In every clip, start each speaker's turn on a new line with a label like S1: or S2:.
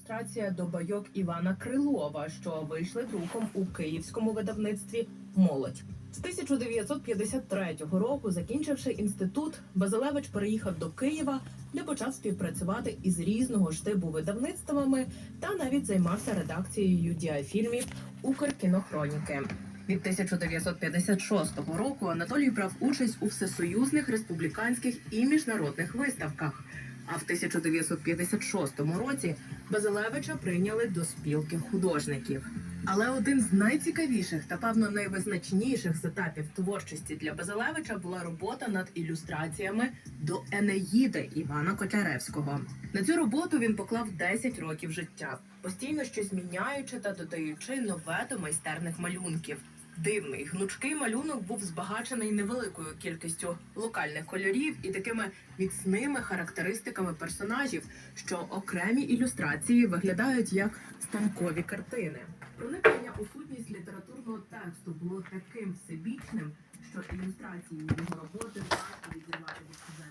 S1: Ілюстрація до байок Івана Крилова, що вийшли друком у київському видавництві Молодь. З 1953 року, закінчивши інститут, Базилевич переїхав до Києва, де почав співпрацювати із різного штибу видавництвами та навіть займався редакцією діафільмів Укркінохроніки. Від 1956 року Анатолій брав участь у всесоюзних республіканських і міжнародних виставках. А в 1956 році Базилевича прийняли до спілки художників. Але один з найцікавіших та певно найвизначніших етапів творчості для Базилевича була робота над ілюстраціями до Енеїди Івана Котляревського. На цю роботу він поклав 10 років життя, постійно щось міняючи та додаючи нове до майстерних малюнків. Дивний гнучкий малюнок був збагачений невеликою кількістю локальних кольорів і такими міцними характеристиками персонажів, що окремі ілюстрації виглядають як станкові картини. Проникнення у сутність літературного тексту було таким всебічним, що ілюстрації його роботи важко відірвати від сюжету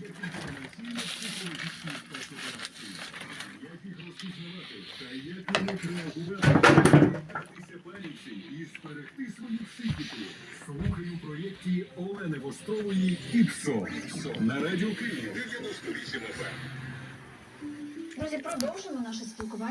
S2: як інформаційно-психологічні спецоперації. Як їх розпізнавати та як на них проєкті Олени Вострової «Іпсо» на радіо Київ 98 FM.
S3: Друзі, продовжимо наше спілкування.